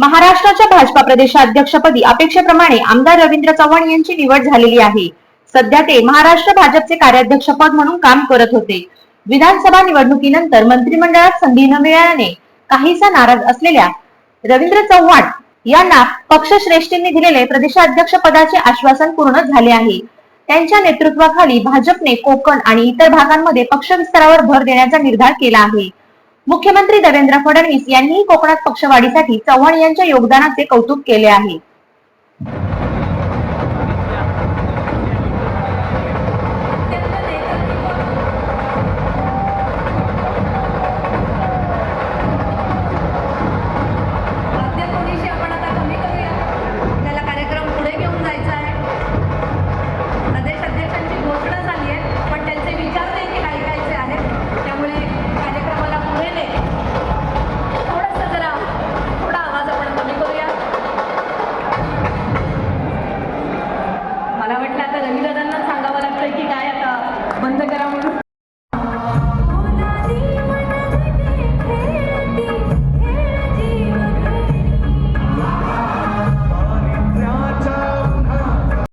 महाराष्ट्राच्या भाजपा प्रदेशाध्यक्षपदी अपेक्षेप्रमाणे आमदार रवींद्र चव्हाण यांची निवड झालेली आहे. सध्या ते महाराष्ट्र भाजपचे कार्याध्यक्षपद म्हणून काम करत होते. विधानसभा निवडणुकीनंतर मंत्रिमंडळात संधी न मिळाल्याने काहीसा नाराज असलेल्या रवींद्र चव्हाण यांना पक्षश्रेष्ठींनी दिलेले प्रदेशाध्यक्ष पदाचे आश्वासन पूर्ण झाले आहे. त्यांच्या नेतृत्वाखाली भाजपने कोकण आणि इतर भागांमध्ये पक्ष विस्तारावर भर देण्याचा निर्धार केला आहे. मुख्यमंत्री देवेंद्र फडणवीस यांनीही कोकणात पक्षवाढीसाठी चव्हाण यांच्या योगदानाचे कौतुक केले आहे.